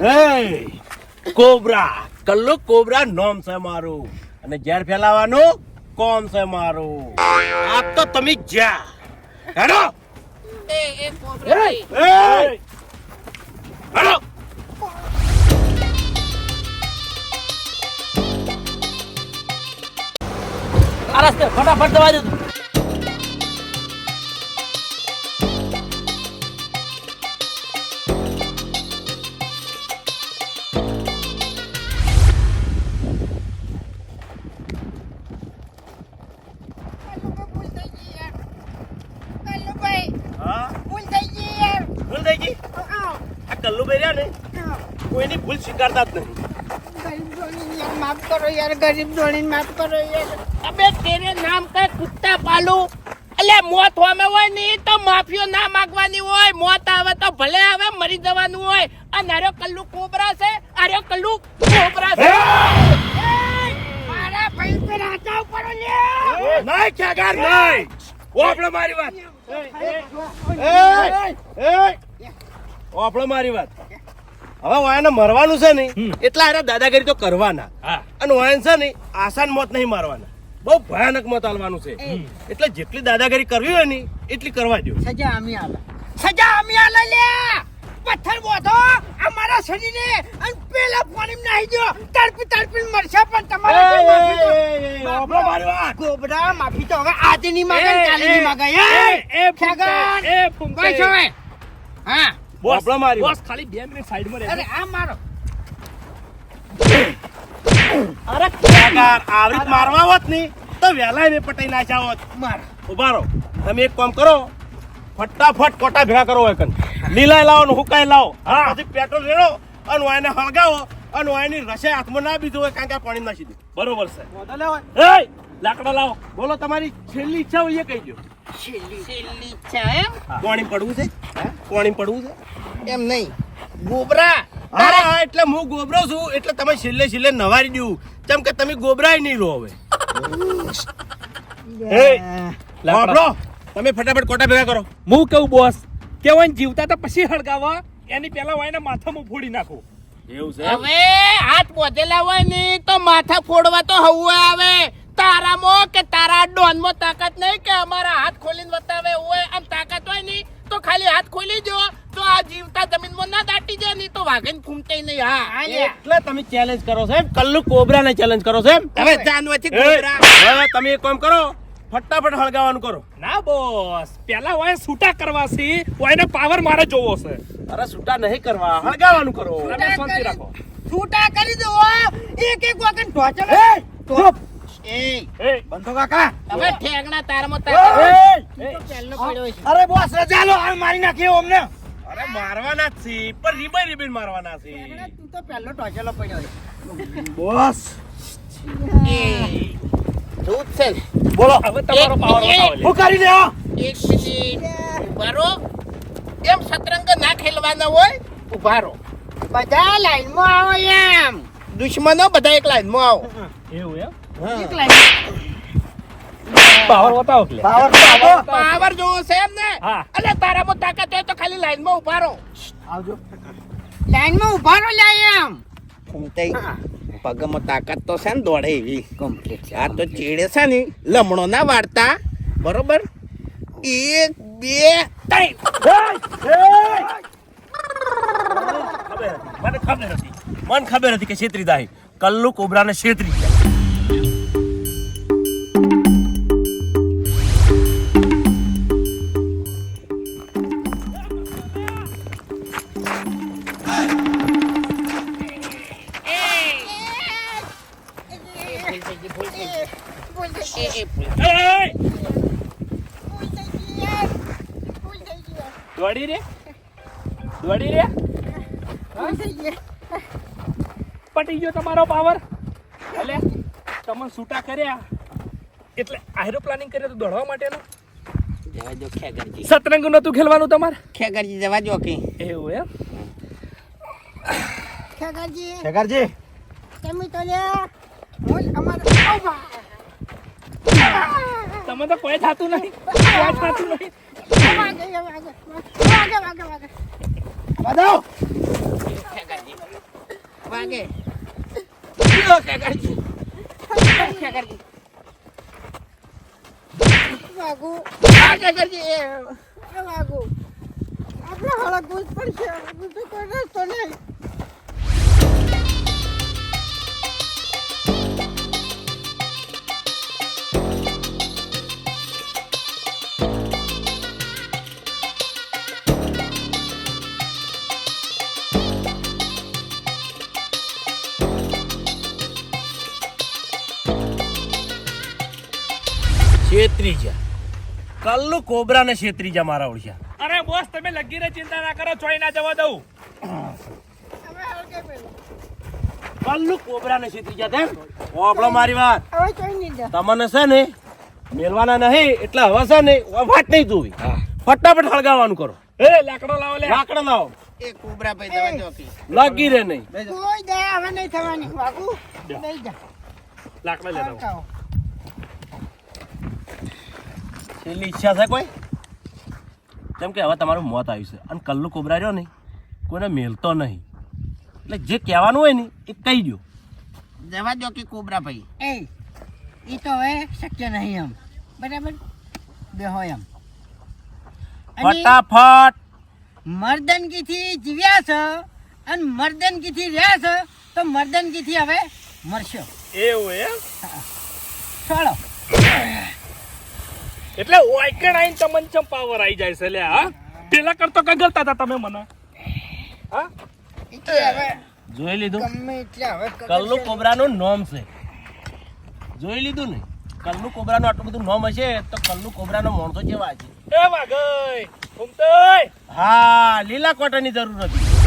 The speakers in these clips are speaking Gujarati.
એ કોબરા. કલ્લુ કોબરા નોમ છે મારું. અને ઝેર ફેલાવાનું કોમ છે મારું. આપ તો તમે જ્યાં. હેડો એ હેડો આ રસ્તે ફટાફટ દવા દે યાર ગરીબ ધોણી માફ કરો યાર. અબે તેરે નામ કા કુત્તા પાલુ? એટલે મોત હોમે હોય ને તો માફીઓ ના માગવાની હોય. મોત આવે તો ભલે આવે મરી જવાનું હોય. આ નાર્યો કલ્લુ કોબરા છે? આર્યો કલ્લુ કોબરા છે? મારા ભાઈ પર હાથા ઉપર લે નહીં ખેગાર નહીં. ઓપડો મારી વાત. ઓપડો મારી વાત. હવે વાયને મરવાનું છે ને એટલા અરે દાદાગીરી તો કરવાના. અને વાયન છે ને આસાન મોત નહીં મારવાના. બહુ ભયાનક મોત આલવાનું છે. એટલે જેટલી દાદાગીરી કરવી હોય ને એટલી કરવા દો સજા અમે આલે. સજા અમે આલે લે! પથ્થર બોધો અમારા શરીરે અને પેલા પાણી નાહી દો તડપી તડપી મરશે પણ તમારે માફી તો- ઓપડો મારી વાત. ગોબરા માફી તો હવે આજે ની માગે કાલે ની માગે એ કોઈ છો એ? હા? ઓપડો મારી બોસ ખાલી બે મિનિટ સાઈડમાં અરે આ મારો. અરે મારવા હોત ને તો વહેલા મેં પટાઈ નાખ્યા હોત. મારો. ઊભા રહો. તમે એક કામ કરો. ફટાફટ કોટા ભેગા કરો હોય લીલા લાવો ને હુકાય લાવો. હા. પછી પેટ્રોલ રેડો અને વાયને હળગાવો અને વાયની રસે હાથમાં ના બીજું હોય કારણ કે પાણી નાખી દે બરોબર છે! લાકડા લાવો. બોલો તમારી છેલ્લી ઈચ્છા હોય એ કહી દો છેલ્લી ઈચ્છા એમ? કોણી પડવું છે? કોણી પડવું છે? એમ નહીં. ગોબરા. હા એટલે હું ગોબરો છું એટલે તમે છેલ્લે છેલ્લે નવારી દઉં. કેમ કે તમે ગોબરાય નહીં રહો હવે. લાકડા. તમે ફટાફટ કોટા ભેગા કરો. હું કહું બોસ કેવાય ને જીવતા તો પછી હળગાવા. એની પેલા માથા હું ફોડી નાખો. એવું છે હવે હાથ બોધેલા હોય ને તો માથા ફોડવા તો હવું આવે. તારામાં કે તારા ડોનમાં તાકાત નહીં કે અમારા હાથ ખોલીને બતાવે હોય આમ તાકાત હોય નહીં? તો ખાલી હાથ ખોલી જો તો આ જીવતા જમીનમાં ના દાટી જાય નહીં તો વાઘન ફૂમતે નહીં. હા. એટલે તમે ચેલેન્જ કરો છો એમ? કલ્લુ કોબરાને ચેલેન્જ કરો છો એમ? હવે જાનવરથી એ, ગોબરા તમે એક કામ કરો. ફટાફટ હળગાવાનું કરો. ના બોસ પેલા હોય છૂટા કરવા છે વાયનો પાવર મારે જોવો છે. અરે છૂટા નહીં કરવા. હળગાવાનું કરો. શાંતિ રાખો. છૂટા કરી દો. એક એક વાગન ઢોચલો. એ એ બંધો કાકા. હવે ઠેંગણા તારામાં તાકાત પહેલો પડ્યો છે. અરે બોસ રજા લો મારી નાખ્યો અમને. અરે મારવાના જ છે રીબાઈ મારવાના છે. તું તો પહેલો ઢોચલો પડ્યો છે. બોસ. એ. દૂધ છે બોલો. હવે તમારો એક પાવર મિનિટ. બતાવો હું કરી લ્યો એક મિનિટ. ઊભા એમ શતરંગ ના ખેલવાના હોય ઉભારો. બધા લાઈનમાં આવો એમ. દુશ્મનો બધા એક લાઈનમાં આવો. એવું એમ? પાવર બતાવો કે. પાવર તો પાવર જોવો છે એમ ને? અલે તારામાં તાકાત હોય તો ખાલી લાઈનમાં ઊભા રહો. આવજો. લાઈનમાં ઊભા રહો લે એમ. પગમાં તાકાત તો છે ને દોડે એવી. કમ્પ્લીટ આ તો ચીડે છે ને લમણો ના વાળતા બરોબર? એક બે ત્રણ. મને ખબર હતી. મને ખબર હતી કે છેતરી દાહી. કલ્લુ કોબરાને છેતરી. ગયા તમારો પાવર એટલે તમે છૂટા કર્યા. એટલે આયરો પ્લાનિંગ કર્યો તો દોડવા માટેનો? સતરંગ નતું ખેલવાનું તમારે? ખેગરજી જવા જો કે. એવું એમ? ખેગારજી. શેખરજી તમે તો લે હું અમારા તમે તો કોઈ થતું નહીં. કોઈ થતું નહીં. વાગે એ વાગે વાગે વાગે વાગે. બતાવો વાગે. વાગુ વાગે કરજે એ. વાગુ. આપણે હળગવું જ પડશે બીજો કોઈ રસ્તો નહીં. છેત્રી જા. કલ્લુ કોબરા ને છેત્રી જા મારા ઓળખ્યા અરે બોસ તમે લગી રે ચિંતા ના કરો ચોઈ ના જવા દઉં. કલ્લુ કોબરા ને છેત્રી જા તેમ. ઓપડો મારી વાત. હવે જોઈ નહીં દે તમને છે ને મેલવાના નહીં એટલે હવે છે ને વાત નહીં જોવી ફટાફટ હળગાવવાનું કરો. એ લાકડો લાવો લે. લાકડો લાવો. એ કોબરા ભાઈ દવા લાગી રે નહીં. કોઈ દયા હવે નહીં થવાની વાગુ નહીં જા. લાકડા લેતા આવો. હળગાવો. છેલ્લી ઈચ્છા છે કોઈ? કેમ કે હવે તમારું મોત આવ્યું છે. અને કલ્લુ કોબરા રહ્યો નહીં. કોઈને મેલતો નહીં. એટલે જે કહેવાનું હોય ને એ કહી દો જવા દો કે કોબરા ભાઈ. એ એ તો હવે શક્ય નહીં એમ. બરાબર? બે હોય એમ. ફટાફટ! મર્દનગીથી જીવ્યા છે અને મર્દનગીથી રહ્યા છે તો મર્દનગીથી હવે મરશો. એવું એમ? છોડો. એટલે ઓયકણ આઈને તમને ચમ પાવર આવી જાય છે લે હા? પેલા કરતો કગરતા હતા તમે મને? હા? જોઈ લીધું? ગમે એટલે હવે કલ્લુ કોબરાનું નોમ છે. જોઈ લીધું ને? કલ્લુ કોબરાનું આટલું બધું નોમ હશે તો કલ્લુ કોબરાનો માણસો જેવા છે? એ વાગય ઘૂમતોય હા લીલા કોટનની જરૂર નથી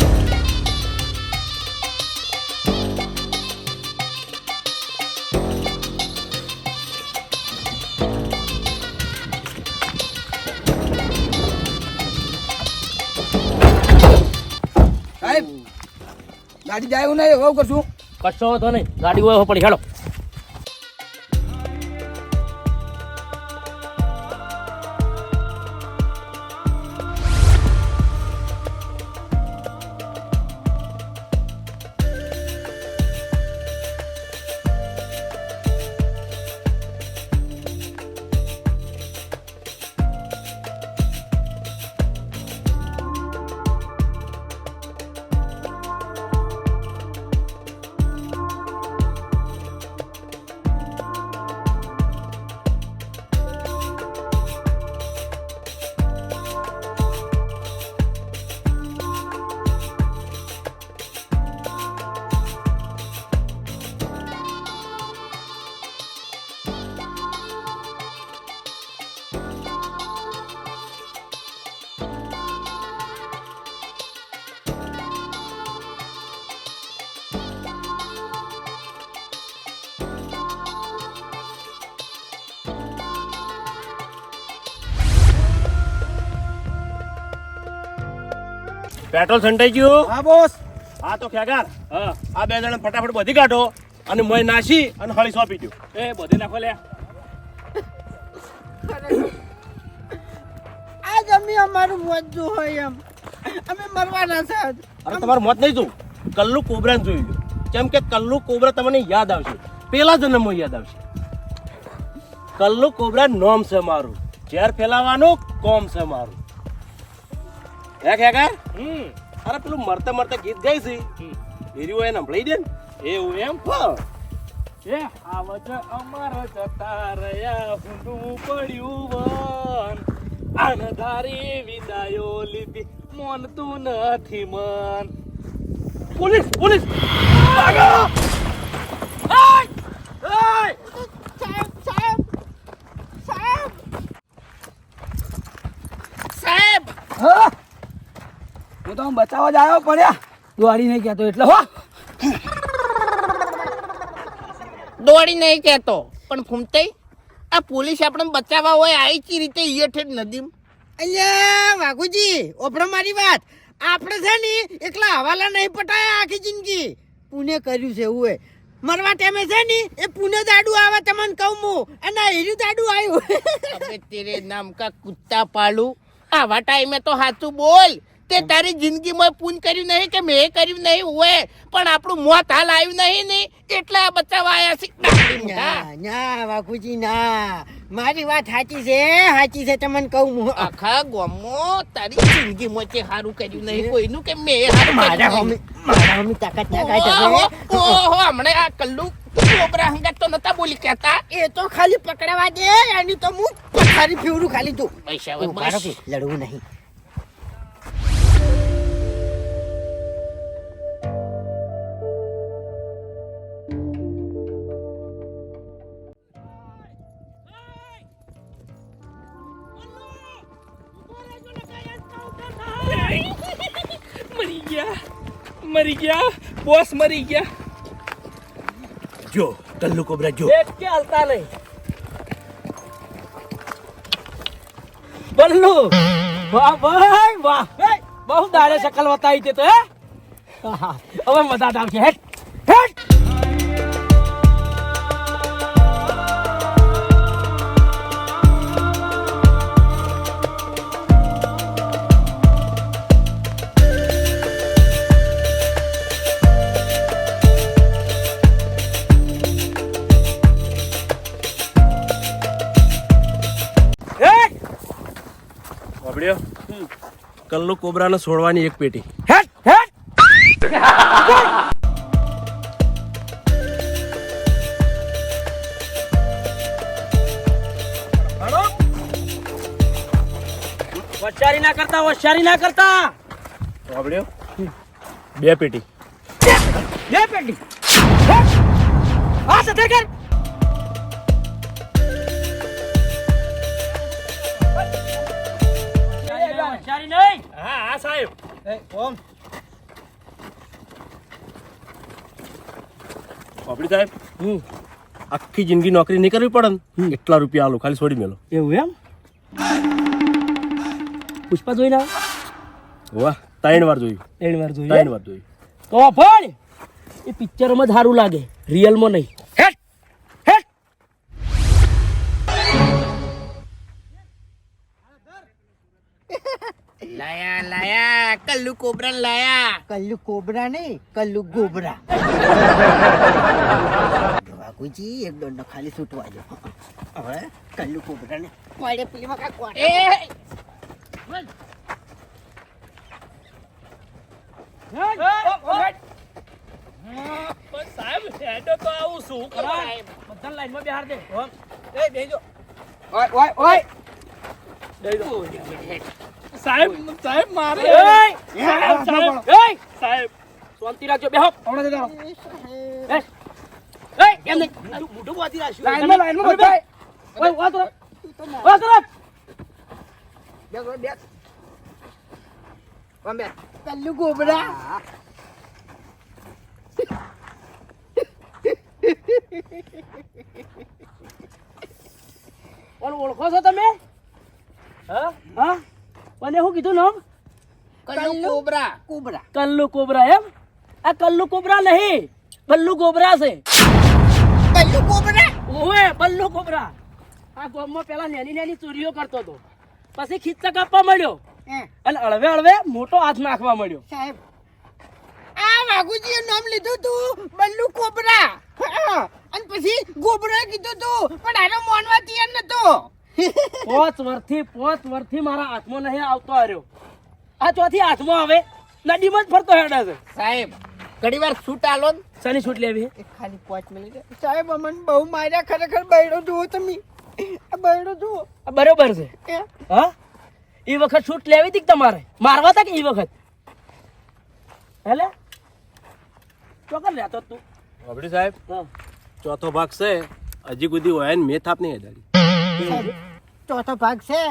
ગાડી જાય નહીં એવું કરશું કશો તો નહીં. ગાડી હોય પડી હેડો. પેટ્રોલ સંટાઈ ગયું? હા બોસ. હા તો ખેગાર હા આ બે જણા ફટાફટ બધી કાઢો અને મોય નાસી અને હળી સોંપી દો એ બધી નાખો લે આજ અમે અમારું મોજું હોય એમ. અમે મરવાના છે. અરે તમારું મોત નહીં જોવું કલ્લુ કોબરા જોઈ લો કેમ કે કલ્લુ કોબરા તમને યાદ આવશે. પેલા જન્મમાં યાદ આવશે. કલ્લુ કોબરા નોમ છે મારું. ઝેર ફેલાવાનું કોમ છે મારું. હે ખેગાર હમ. અરે પેલું મરતા મરતા ગીત ગાય છે. હોય એને સંભળાઈ દે ને. એવું એમ હા. એ આવજ અમાર જતા રહ્યા ઊંડું પડ્યું વન. આનધારી વિદાયો લીધી મોનતું નથી મન. Police police! સાહેબ સાહેબ સાહેબ. સાહેબ! હા? હું તો બચાવવા જ આવ્યો પડ્યા. દોડી નહીં કહેતો એટલે હો. દોડી નહીં કહેતો પણ ફૂમતે આ પોલીસ આપણે બચાવવા હોય આવી ચી રીતે ઈયઠે નદીમ. અહીંયા વાઘુજી ઓભળો મારી વાત. આપણે છે ને એકલા હવાલા નહીં પટાયા આખી જિંદગી. પુણે કર્યું છે એવું મરવા ટાઈમે છે ને એ પુણે દાડુ આવે તમને કહું હું. અને હીરું દાડુ આવ્યું. અબે તેરે નામ કા કુત્તા પાલું આવા ટાઈમે તો સાચું બોલ. તે તારી જિંદગીમાં પૂન કર્યું નહીં કે મેં કર્યું નહીં હોય પણ આપણું મોત હાલ આવ્યું નહીં ને એટલે આ બચાવવા આયા છે. ના વાઘુજી ના. મારી વાત સાચી છે સાચી છે તમને કહું હું. આખા ગોમો તારી જિંદગીમાં તે સારું કર્યું નહીં કોઈનું કે મેં સારું મારા હોમી મારા હોમી તાકાત કાઢે ઓહો, હમણાં આ કલ્લુ કોબરા હંગા તો નતા બોલી કહેતા? એ તો ખાલી પકડવા દે એની તો હું પથારી ફેવરું ખાલી તું. પૈસા લડવું નહીં. મરી ગયા બોસ મરી ગયા. જો કલ્લુ કોબરા જો. એક કે હલતા નહીં. બલ્લુ વાહ ભાઈ વાહ. બહુ દાડે શકલ બતાવી દે તો હે? હવે મજા આવશે હેટ હેટ કલ્લુ કોબરાને છોડવાની એક પેટી. હેટ હેટ! હોશિયારી ના કરતા હોશિયારી ના કરતા! વાપડ્યો બે પેટી. બે પેટી. આ કર હોશિયારી નહીં! હા હા સાહેબ. વાપડી સાહેબ આખી જિંદગી નોકરી નહીં કરવી પડે ને? એટલા રૂપિયા આલો ખાલી છોડી મેલો. એવું એમ? પુષ્પા જોઈને ના વાહ ત્રણ વાર જોયું. ત્રણ વાર જોયું ત્રણ વાર જોયું. તો પણ એ પિક્ચરમાં સારું લાગે રિયલમાં નહીં. કલ્લુ કોબરા લાયા. કલ્લુ કોબરા નહીં કલ્લુ ગોબરા. વાઘુજી એક દોડનો ખાલી છૂટવા જો હવે કલ્લુ કોબરા ને કોડે પેલી મકા કોડે સાહેબ હેડો તો આવું શું કરવા બધા લાઈનમાં બેહાર દે. એ બેજો સાહેબ સાહેબ મારે એય! સાહેબ સાહેબ એય! સાહેબ શાંતિ રાખજો બેહો એય! એય, એમ નહીં. મોઢું બાંધી રાખ્યું લાઈનમાં લાઈનમાં બધા ઓય વાત રાખ. વાત રાખ. બે બે આમ બે કલ્લુ ગોબરા ઓળખો છો તમે હા હા મને શું કીધું નામ? Kallu Cobra. Cobra. Kallu Cobra એમ? આ કલ્લુ કોબરા નહીં બલ્લુ કોબરા છે. કલ્લુ કોબરા? ઓએ બલ્લુ કોબરા. આ ગામમાં પેલા નેની નેની ચોરીઓ કરતો હતો. પછી ખીચા કાપવા મળ્યો. અને અળવે અળવે મોટો હાથ નાખવા મળ્યો. સાહેબ આ વાઘુજીએ નામ લીધું તું બલ્લુ કોબરા. અને પછી ગોબરા કીધું તું પણ આનો માનવા તૈયાર નતો. પોચ વર્ષથી પોચ વર્ષથી મારા હાથમાં નહીં આવતો આર્યો. આ ચોથી હાથમાં આવે. નદીમાં જ ફરતો હેડે છે. સાહેબ ઘણી વાર છૂટ આલો ને. શની છૂટ લેવી? ખાલી પાંચ મિનિટ સાહેબ અમને બહુ માર્યા ખરેખર બૈડો જુઓ તમે. આ બૈડો જુઓ. આ બરોબર છે. હા? એ વખત છૂટ લેવી હતી કે તમારે? મારવા તા કે એ વખત? હેલે? ચોકર રહેતો તું. સાહેબ ચોથો ભાગ છે. હજી સુધી હોય ને મેં થાપ નહીં હજારી ચોથો ભાગ છે.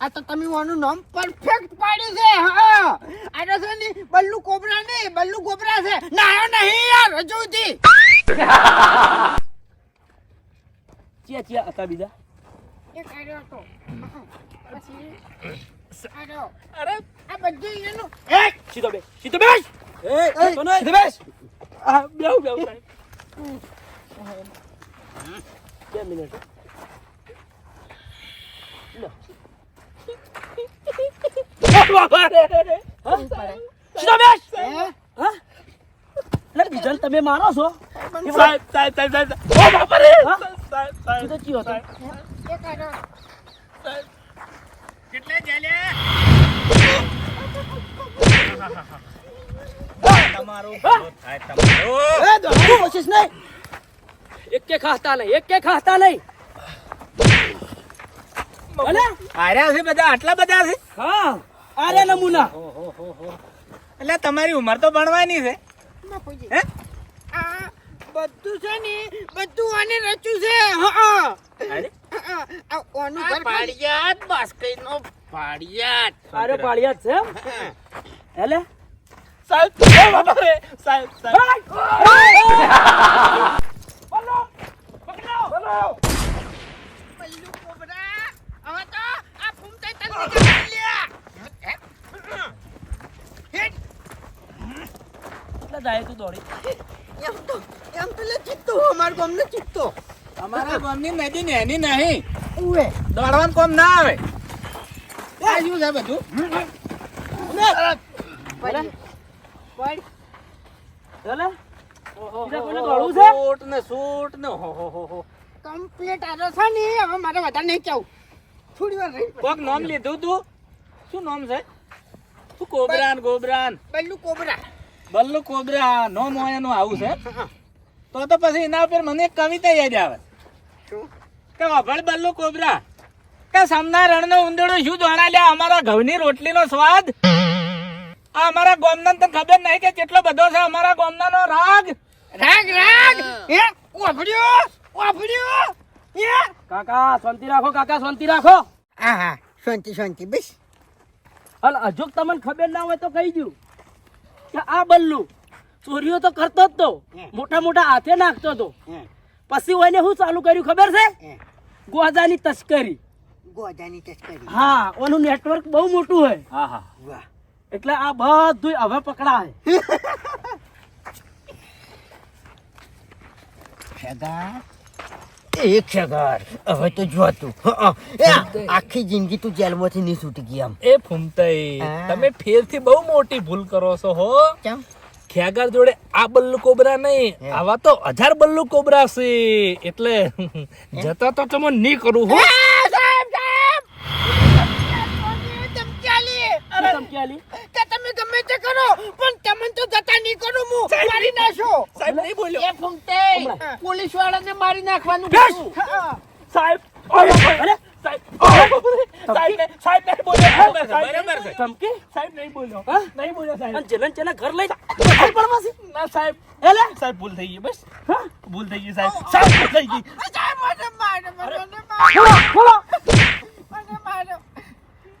આ તો તમે આનું નામ પરફેક્ટ પાડ્યું છે હા આ તો છે ને બલ્લુ કોબરા નહીં બલ્લુ કોબરા છે. નાયો નહીં યાર હજુથી ચિયા ચિયા હતા બીજા? એક આર્યો હતો. પછી આર્યો અરે! આ બધું એનું સીધો બે સીધો બેસ એ તો નહીં. સીધો બેસ આ બેહુ બેહુ બે મિનિટ. તમે મારો છો? સાહેબ સાહેબ સાહેબ સાહેબ. ઓ બાપા રે હા? સાહેબ સાહેબ સીધો ચિયો હતો. કેટલે ચાલ્યા? તમારું ભલું થાય તમારું. એ દોડવાની કોશિશ નહીં. એક કે ખાતા નહીં એક કે ખાતા નહીં. આર્યા છે બધા? આટલા બધા છે? હા આરે નમૂના. એટલે તમારી ઉંમર તો ભણવાની છે. હે? બધું છે ને બધું આને રચ્યું છે. હા અરે? આ ઓનું ઘર પાડિયાત બાસ્કઈનો પાડિયાત આરે પાળિયા છે એમ? હેલે સાહેબ ઓ બાપા સાહેબ સાહેબ પલ્લુ કોબરા હવે તો આ ફૂમતાઈ તને નીકળી લ્યા હેટ. એટલે જાય તું દોડી એમ તો એમ તો લે ચિત્તો અમાર ગામનો ચિત્તો અમારા નદી ને એની નહીં. ઉવે. દોડવાનું કોમ ના આવે. આ શું છે બધું? સૂટ ને સૂટ ને હો હો હો હો. કમ્પ્લીટ આરો છે ને હવે મારે વધારે નહીં કેવું. થોડી વાર રહી. કોક નામ લીધું તું? શું નામ છે? શું કોબરાન ગોબરાન? પલ્લુ કોબરા. બલ્લુ કોબરા નોમ હોય એનું આવું છે? તો તો પછી એના ઉપર મને એક કવિતા યાદ આવે. શું કે અભળ બલ્લુ કોબરા કે સમના રણનો ઉંદરડો શું જાણા લે અમારા ઘઉંની રોટલીનો સ્વાદ? આ અમારા ગોમના તને ખબર નહીં કે કેટલો બધો છે અમારા ગોમનાનો રાગ? રાગ રાગ? હે ઓફડ્યો ઓફડ્યો હે કાકા શાંતિ રાખો કાકા શાંતિ રાખો. હા હા શાંતિ શાંતિ બસ. અલ હજુ તમને ખબર ના હોય તો કહી દઉં કે આ બલ્લુ ચોરીઓ તો કરતો જ તો. મોટા મોટા હાથે નાખતો તો. પછી ઓને શું ચાલુ કર્યું ખબર છે? ગોજાની તસ્કરી. ગોજાની તસ્કરી. હા ઓનું નેટવર્ક બહુ મોટું હોય. હા હા. વાહ. એટલે આ બધું હવે પકડાય. એક સગાર હવે તો જો તું. આખી જિંદગી તું જેલમાંથી નહીં છૂટી ગઈ આમ. એ ફૂમતાઈ તમે તમે ફેરથી બહુ મોટી ભૂલ કરો છો હો. કેમ? ખેગાર જોડે આ બલ્લુ કોબરા નહીં આવા તો હજાર બલ્લુ કોબરા છે. એટલે જતા તો તમે નહીં કરું હો. તમે ગમે તે કરો પણ તમે તો જતા નહીં કરું હું. મારી નાખો સાહેબ નહીં બોલ્યો. એ પોલીસ વાળાને મારી નાખવાનું સાહેબ અરે, સાહેબ સાહેબ ને- સાહેબ નહીં બોલ્યો બરાબર છે. ધમકી સાહેબ નહીં બોલ્યો હા? નહીં બોલ્યો સાહેબ અને જેને તેના ઘર લઈ જા. ના સાહેબ હેલે? સાહેબ ભૂલ થઈ ગઈ બસ હા? ભૂલ થઈ ગઈ સાહેબ સાહેબ ભૂલ થઈ ગઈ સાહેબ મને મારો મને મારો બોલો, બોલો. મને મારો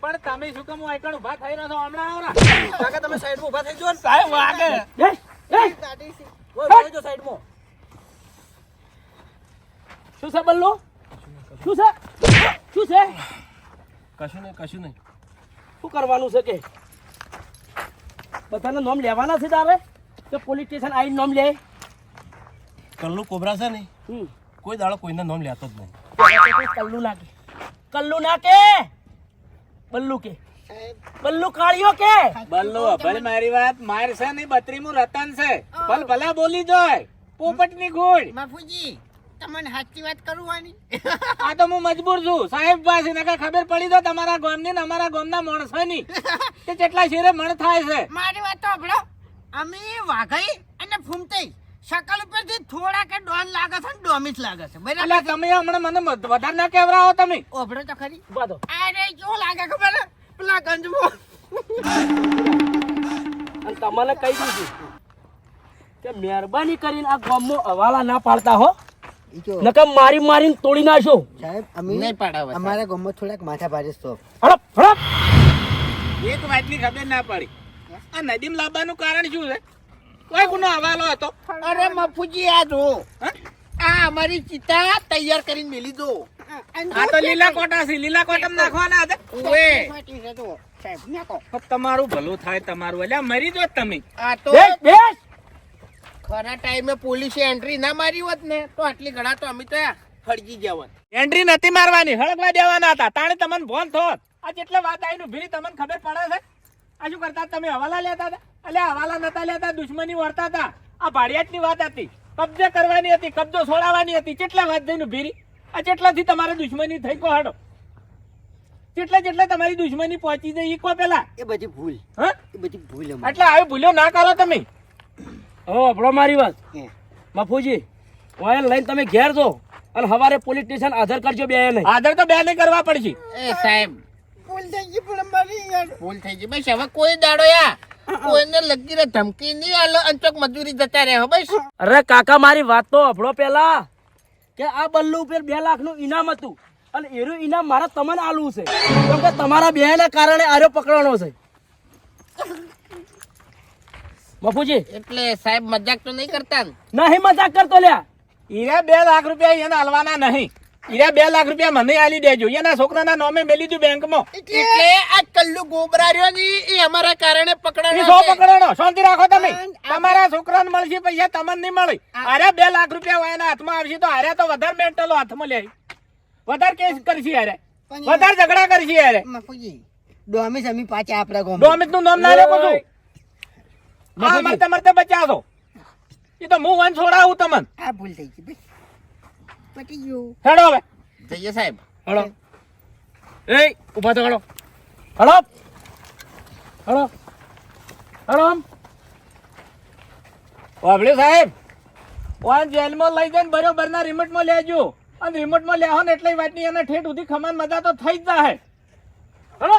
પણ તમે શું કામ આઈકણ ઊભા થઈ રહ્યો છો હમણાં આવરા કાકા તમે સાઈડમાં ઊભા થઈ ને. સાહેબ વાગે. ગાડી ઓય, સાઈડમાં. શું છે બલ્લુ શું છે શું છે કશું નહીં કશું નહીં. શું કરવાનું છે કે? બધાને નોમ લેવાના છે તારે? તો પોલીસ સ્ટેશન આવીને નોમ લે. કલ્લુ કોબરા છે ને કોઈ દાડો કોઈને નોમ લેતો જ નહીં. કલ્લું ના કે નાખે? કે બલ્લુ કે. બલ્લુ કાળિયો કે? બલ્લો ભલે મારી વાત માર છે નહીં બત્રીમું રતન છે. ભલ ભલા બોલી જોય. પોપટની ગોળ બાપુજી તમને સાચી વાત કરવાની? આ તો હું મજબૂર છું. સાહેબ પાસે નકા ખબર પડી તો તમારા ગામની ને અમારા ગામના માણસોની. કે કેટલા શેરે મણ થાય છે. મારી વાત તો સાંભળો. અમે વાઘઈ અને ફૂમતાઈ શકલ ઉપરથી થોડા કે ડોન લાગે છે ને ડોમીસ લાગે છે. બરાબર એટલે તમે હમણાં મને વધારે ના કેવરાવો તમે. ઓભળો તો ખરી. બધો. અરે કેવું લાગે ખબર? પેલા ગંજમાં. અને તમને કહી દીધું કે મહેરબાની કરીને આ ગામમાં હવાલા ના પાડતા હો. નકર મારી મારીને તોડી નાખો સાહેબ અમે નહીં પાડાવે અમારા ગામમાં થોડાક માથા ભારે સ્ટોપ હડપ હડપ એક વાતની ખબર ના પડી. આ નદીમ લાવવાનું કારણ શું છે? કોઈ ગુનો હવાલો હતો? અરે મફુજી આ જો. આ અમારી ચિતા તૈયાર કરીને મેલી દો. આ તો લીલા કોટા છે લીલા કોટમ નાખવાના હતા. ઓએ તમારું ભલું થાય તમારું. એટલે મરી જો તમે. આ તો બેસ બેસ! ખરા ટાઈમે પોલીસે એન્ટ્રી ના મારી હોત ને તો આટલી ઘણા તો અમે તો ફળગી ગયા હોત. એન્ટ્રી નથી મારવાની હળગવા દેવાના હતા. તાણે તમને ફોન થોત આ જેટલે વાત આવીને ભીરી તમને ખબર પડે છે? આ શું કરતા તમે હવાલા લેતા હતા? અલ્યા હવાલા નતા લેતા દુશ્મની વળતા હતા. આ ભાડિયાતની વાત હતી. કબજે કરવાની હતી કબજો છોડાવવાની હતી. કેટલા વાત જઈને ભીરી આ જેટલાથી તમારે દુશ્મની થઈ કો હાડો. જેટલા જેટલા તમારી દુશ્મની પહોંચી જાય ઈકો પેલા? એ બધી ભૂલ. હા? એ બધી ભૂલ એટલે આવી ભૂલ્યો ના કરો તમે. હવે આપણો મારી વાત. બાપુજી વાયન લઈને તમે ઘેર જો. અને હવારે પોલીસ સ્ટેશન આધાર કરજો બે નહીં આધાર તો બે ને કરવા પડશે. એ સાહેબ. ભૂલ થઈ ગઈ પણ મારી યાર. ભૂલ થઈ ગઈ. બસ હવે કોઈ દાડો યા. કોઈને લગીને ધમકી નહીં આલો અંચોક મજૂરી જતા રહે ભાઈ બસ. અરે કાકા મારી વાત તો અભળો પેલા. કે આ બલ્લુ ઉપર બે લાખનું ઇનામ હતું. અને એનું ઇનામ મારા તમને આલવું છે. કેમ કે તમારા બે ના કારણે આર્યો પકડવાનો છે. બાપુજી એટલે સાહેબ મજાક તો નહીં કરતા નહીં મજાક કરતો લ્યા. ઈરા બે લાખ રૂપિયા એને હલવાના નહીં. ઈરા બે લાખ રૂપિયા મને આલી દેજો. એના છોકરાના નામે મેલી દીધું બેંકમાં. એટલે આ કલ્લુ ગોબરા રહ્યો ની એ અમારા કારણે એ પકડાયો સો છે. શાંતિ રાખો તમે. તમારા છોકરાને મળશે પૈસા તમને નહીં મળે. અરે બે લાખ રૂપિયા હોય એના હાથમાં આવશે તો અરે તો વધારે મેન્ટલો હાથમાં લે. વધારે કેસ કરશે હારે. વધારે ઝઘડા કરશે અરે ડોમેશ અમે પાછા આપણા. ડોમિતનું નામ ના લેવું છું? હા મરતે મરતે બચાવશો એ તો હું વન છોડાવું તમને. આ ભૂલ થઈ ગઈ ભાઈ પટી ગયું. હેડો હવે. જઈએ સાહેબ. હળો. એ ઊભા તો હળો. હળો. હળો. હળો આમ. સાહેબ. વાન જેલમાં લઈ જઈને બરોબર ના રિમોટમાં લેજો. અને રિમોટમાં લેહો ને એટલે વાતની એને ઠેઠ સુધી ખમાન મજા તો થઈ જ જાય હળો.